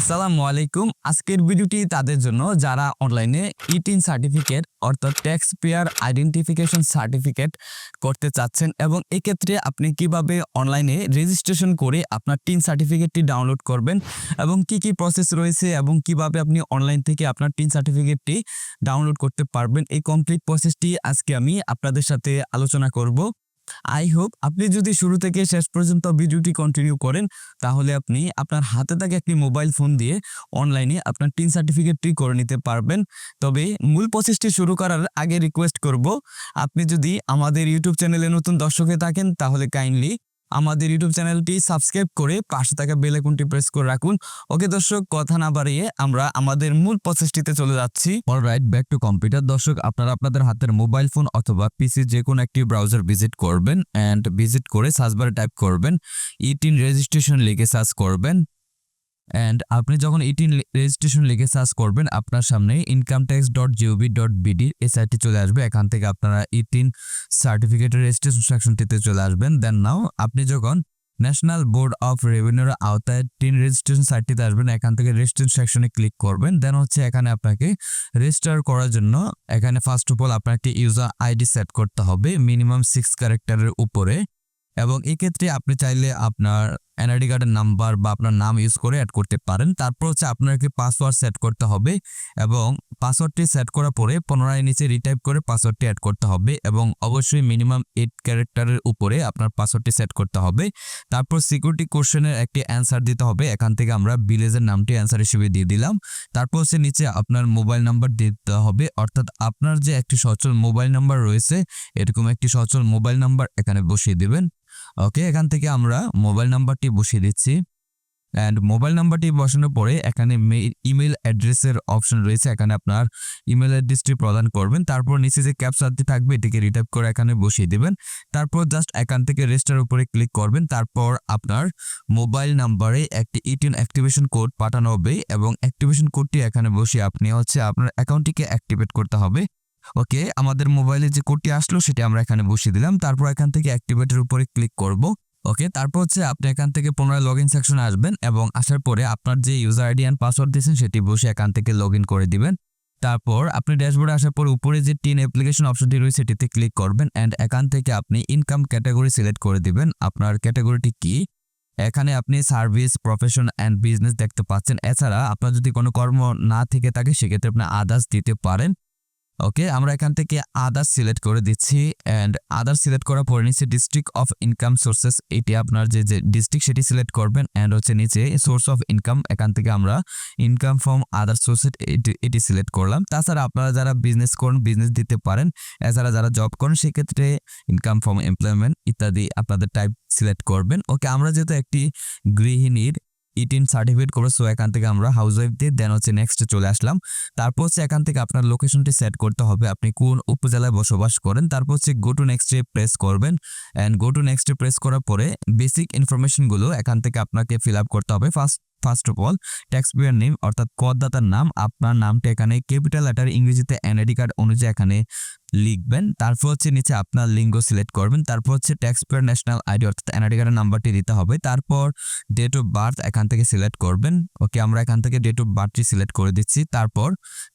আসসালামু আলাইকুম। আজকের ভিডিওটি তাদের জন্য যারা অনলাইনে ইটিন সার্টিফিকেট অর্থাৎ ট্যাক্স পেয়ার আইডেন্টিফিকেশন সার্টিফিকেট করতে চাচ্ছেন এবং এক্ষেত্রে আপনি কীভাবে অনলাইনে রেজিস্ট্রেশন করে আপনার টিন সার্টিফিকেটটি ডাউনলোড করবেন এবং কি কি প্রসেস রয়েছে এবং কীভাবে আপনি অনলাইন থেকে আপনার টিন সার্টিফিকেটটি ডাউনলোড করতে পারবেন, এই কমপ্লিট প্রসেসটি আজকে আমি আপনাদের সাথে আলোচনা করব। আই হোপ আপনি যদি শুরু থেকে শেষ পর্যন্ত ভিডিওটি কন্টিনিউ করেন, তাহলে আপনি আপনার হাতে থাকে একটি মোবাইল ফোন দিয়ে অনলাইনে আপনার টিন সার্টিফিকেটটি করে নিতে পারবেন। তবে মূল প্রসেসটি শুরু করার আগে রিকোয়েস্ট করব, আপনি যদি আমাদের ইউটিউব চ্যানেলে নতুন দর্শকে থাকেন, তাহলে কাইন্ডলি আমাদের ইউটিউব চ্যানেলটি সাবস্ক্রাইব করে পাশে থাকা বেল আইকনটি প্রেস করে রাখুন। ওকে দর্শক, কথা না বাড়িয়ে আমরা আমাদের মূল প্রসেসটিতে চলে যাচ্ছি। অলরাইট ব্যাক টু কম্পিউটার দর্শক, আপনারা আপনাদের হাতের মোবাইল ফোন অথবা পিসি যে কোনো একটি ব্রাউজার ভিজিট করবেন অ্যান্ড ভিজিট করে সার্চবারে টাইপ করবেন। ইটিন রেজিস্ট্রেশন লিখে সার্চ করবেন। অ্যান্ড আপনি যখন ইটিন রেজিস্ট্রেশন লিখে সার্চ করবেন, আপনার সামনে income tax dot GOV dot BD এই সাইটটি চলে আসবে। এখান থেকে আপনারা ইটিন সার্টিফিকেটের রেজিস্ট্রেশন সেকশনটিতে চলে আসবেন। দেন নাও আপনি যখন ন্যাশনাল বোর্ড অফ রেভিনিউর আওতায় টিন রেজিস্ট্রেশন সাইটটিতে আসবেন, এখান থেকে রেজিস্ট্রেশন সেকশনে ক্লিক করবেন। দেন হচ্ছে এখানে আপনাকে রেজিস্টার করার জন্য এখানে ফার্স্ট অফ অল আপনাকে ইউজার আইডি সেট করতে হবে মিনিমাম সিক্স ক্যারেক্টারের উপরে। এবং এক্ষেত্রে আপনি চাইলে আপনার এনআইডি কার্ডের নাম্বার বা আপনার নাম ইউজ করে অ্যাড করতে পারেন। তারপর হচ্ছে আপনার একটি পাসওয়ার্ড সেট করতে হবে এবং পাসওয়ার্ডটি সেট করার পরে পুনরায় নিচে রিটাইপ করে পাসওয়ার্ডটি অ্যাড করতে হবে এবং অবশ্যই মিনিমাম এইট ক্যারেক্টারের উপরে আপনার পাসওয়ার্ডটি সেট করতে হবে। তারপর সিকিউরিটি কোশ্চেনের একটি অ্যান্সার দিতে হবে। এখান থেকে আমরা ভিলেজের নামটি অ্যান্সার হিসেবে দিয়ে দিলাম। তারপর হচ্ছে নিচে আপনার মোবাইল নাম্বার দিতে হবে। অর্থাৎ আপনার যে একটি সচল মোবাইল নাম্বার রয়েছে, এরকম একটি সচল মোবাইল নাম্বার এখানে বসিয়ে দিবেন। ওকে এখান থেকে আমরা মোবাইল নাম্বারটি বসিয়ে দিচ্ছি। অ্যান্ড মোবাইল নাম্বারটি বসানোর পরে এখানে ইমেল অ্যাড্রেসের অপশন রয়েছে। এখানে আপনার ইমেল অ্যাড্রেসটি প্রদান করবেন। তারপর নিচে যে ক্যাপচারটি থাকবে, এটিকে রিটাইপ করে এখানে বসিয়ে দেবেন। তারপর জাস্ট এখান থেকে রেজিস্টার উপরে ক্লিক করবেন। তারপর আপনার মোবাইল নাম্বারে একটি ইটিন অ্যাক্টিভেশন কোড পাঠানো হবে এবং অ্যাক্টিভেশন কোডটি এখানে বসিয়ে আপনি হচ্ছে আপনার অ্যাকাউন্টটিকে অ্যাক্টিভেট করতে হবে। ওকে, আমাদের মোবাইলে যে কোডটি আসলো সেটি আমরা এখানে বসিয়ে দিলাম। তারপর এখান থেকে অ্যাক্টিভেটের উপরে ক্লিক করব। ওকে, তারপর হচ্ছে আপনি এখান থেকে পুনরায় লগ ইন সেকশনে আসবেন এবং আসার পরে আপনার যে ইউজার আইডি অ্যান্ড পাসওয়ার্ড দিয়েছেন সেটি বসে এখান থেকে লগ ইন করে দিবেন। তারপর আপনি ড্যাশবোর্ডে আসার পর উপরে যে টিন অ্যাপ্লিকেশন অপশনটি রয়েছে সেটিতে ক্লিক করবেন অ্যান্ড এখান থেকে আপনি ইনকাম ক্যাটাগরি সিলেক্ট করে দিবেন। আপনার ক্যাটাগরিটি কি? এখানে আপনি সার্ভিস প্রফেশন অ্যান্ড বিজনেস দেখতে পাচ্ছেন। এছাড়া আপনার যদি কোনো কর্ম না থেকে থাকে, সেক্ষেত্রে আপনি আদার্স দিতে পারেন। ওকে আমরা এখান থেকে আদার্স সিলেক্ট করে দিচ্ছি অ্যান্ড আদার্স সিলেক্ট করার পরে নিচে ডিস্ট্রিক্ট অফ ইনকাম সোর্সেস এটি আপনার যে যে ডিস্ট্রিক্ট সেটি সিলেক্ট করবেন অ্যান্ড হচ্ছে নিচে সোর্স অফ ইনকাম এখান থেকে আমরা ইনকাম ফ্রম আদার সোর্সেস এটি সিলেক্ট করলাম। তাছাড়া আপনারা যারা বিজনেস করেন বিজনেস দিতে পারেন, এছাড়া যারা জব করেন, সেক্ষেত্রে ইনকাম ফ্রম এমপ্লয়মেন্ট ইত্যাদি আপনাদের টাইপ সিলেক্ট করবেন। ওকে আমরা যেহেতু একটি গৃহিণীর ইটিন সার্টিফিকেট করব সো এখান থেকে আমরা হাউস ওয়াইফ দিয়ে দেন হচ্ছে নেক্সটে চলে আসলাম। তারপর হচ্ছে এখান থেকে আপনার লোকেশনটি সেট করতে হবে। আপনি কোন উপজেলায় বসবাস করেন, তারপর হচ্ছে গো টু নেক্সটে প্রেস করবেন। অ্যান্ড গো টু নেক্সটে প্রেস করার পরে বেসিক ইনফরমেশনগুলো এখান থেকে আপনাকে ফিল আপ করতে হবে। First first of all taxpayer name অর্থাৎ করদাতার নাম, আপনার নামটা এখানে ক্যাপিটাল লেটার ইংরেজিতে এনআইডি কার্ড অনুযায়ী এখানে লিখবেন। তারপর হচ্ছে নিচে আপনার লিঙ্গ সিলেক্ট করবেন। তারপর হচ্ছে ট্যাক্স পেয়ার ন্যাশনাল আইডি অর্থাৎ এনআইডি কার্ডের নাম্বারটি দিতে হবে। তারপর ডেট অফ বার্থ এখান থেকে সিলেক্ট করবেন। ওকে আমরা এখান থেকে ডেট অফ বার্থটি সিলেক্ট করে দিচ্ছি। তারপর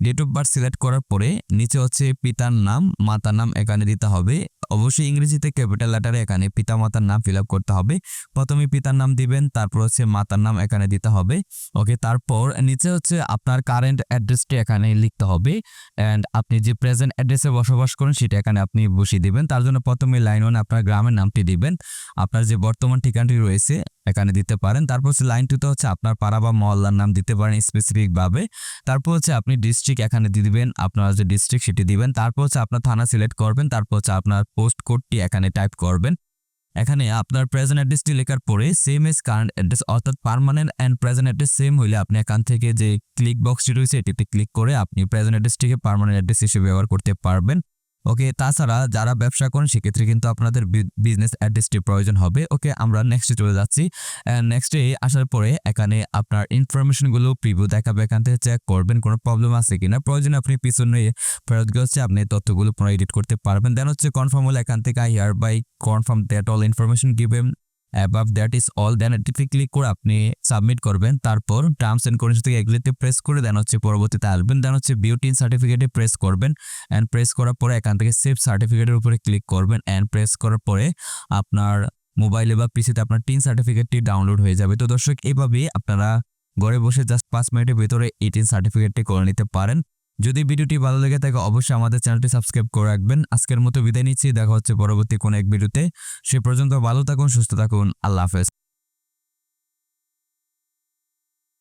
ডেট অফ বার্থ সিলেক্ট করার পরে নিচে হচ্ছে পিতার নাম, মাতার নাম এখানে দিতে হবে। অবশ্যই ইংরেজিতে ক্যাপিটাল লেটারে এখানে পিতা মাতার নাম ফিল করতে হবে। প্রথমে পিতার নাম দিবেন, তারপর হচ্ছে মাতার নাম এখানে দিতে হবে। ওকে, তারপর নিচে হচ্ছে আপনার কারেন্ট অ্যাড্রেসটি এখানে লিখতে হবে। অ্যান্ড আপনি যে প্রেজেন্ট অ্যাড্রেসে বসবাস করেন, সেটা এখানে আপনি বসিয়ে দিবেন। তার জন্য প্রথমে লাইন ওয়ান আপনার গ্রামের নামটি দিবেন। আপনার যে বর্তমান ঠিকানাটি রয়েছে এখানে দিতে পারেন। তারপর হচ্ছে লাইন টুতে হচ্ছে আপনার পাড়া বা মহল্লার নাম দিতে পারেন স্পেসিফিকভাবে তারপর হচ্ছে আপনি ডিস্ট্রিক্ট এখানে দিয়ে দিবেন, আপনার যে ডিস্ট্রিক্ট সেটি দিবেন। তারপর হচ্ছে আপনার থানা সিলেক্ট করবেন, তারপর হচ্ছে আপনার পোস্ট কোডটি এখানে টাইপ করবেন। এখানে আপনার প্রেজেন্ট অ্যাড্রেসটি লেখার পরে সেম এস কারেন্ট অ্যাড্রেস অর্থাৎ permanent and present address same হলে আপনি এখান থেকে যে ক্লিক বক্সটি রয়েছে, এটিতে ক্লিক করে আপনি প্রেজেন্ট অ্যাড্রেসটিকে পার্মানেন্ট অ্যাড্রেস হিসেবে ব্যবহার করতে পারবেন। ওকে তাছাড়া যারা ব্যবসা করেন, সেক্ষেত্রে কিন্তু আপনাদের বিজনেস অ্যাড্রেসটি প্রয়োজন হবে। ওকে আমরা নেক্সটে চলে যাচ্ছি। নেক্সটে আসার পরে এখানে আপনার ইনফরমেশনগুলো প্রিভিউ দেখাবে। এখান থেকে চেক করবেন কোনো প্রবলেম আছে কিনা। প্রয়োজন আপনি পিছনে ফেরত গিয়ে হচ্ছে আপনি তথ্যগুলো পুনরায় এডিট করতে পারবেন। দেন হচ্ছে কনফার্ম হলে এখান থেকে I hereby confirm that all information given above that is all then এটিতে ক্লিক করে আপনি সাবমিট করবেন। তারপর টার্মস অ্যান্ড কন্ডিশন থেকে এগুলিতে প্রেস করে দেন হচ্ছে পরবর্তীতে আসবেন। দেন হচ্ছে বিউটিন সার্টিফিকেটে প্রেস করবেন। অ্যান্ড প্রেস করার পরে এখান থেকে সেভ সার্টিফিকেটের উপরে ক্লিক করবেন। অ্যান্ড প্রেস করার পরে আপনার মোবাইলে বা পিসিতে আপনার টিন সার্টিফিকেটটি ডাউনলোড হয়ে যাবে। তো দর্শক, এভাবেই আপনারা ঘরে বসে জাস্ট পাঁচ মিনিটের ভিতরে এই টিন সার্টিফিকেটটি করে নিতে পারেন। যদি ভিডিওটি ভালো লেগে থাকে, অবশ্যই আমাদের চ্যানেলটি সাবস্ক্রাইব করে রাখবেন। আজকের মতো বিদায় নিচ্ছি। দেখা হচ্ছে পরবর্তী কোনো এক ভিডিওতে। সে পর্যন্ত ভালো থাকুন, সুস্থ থাকুন। আল্লাহ হাফেজ।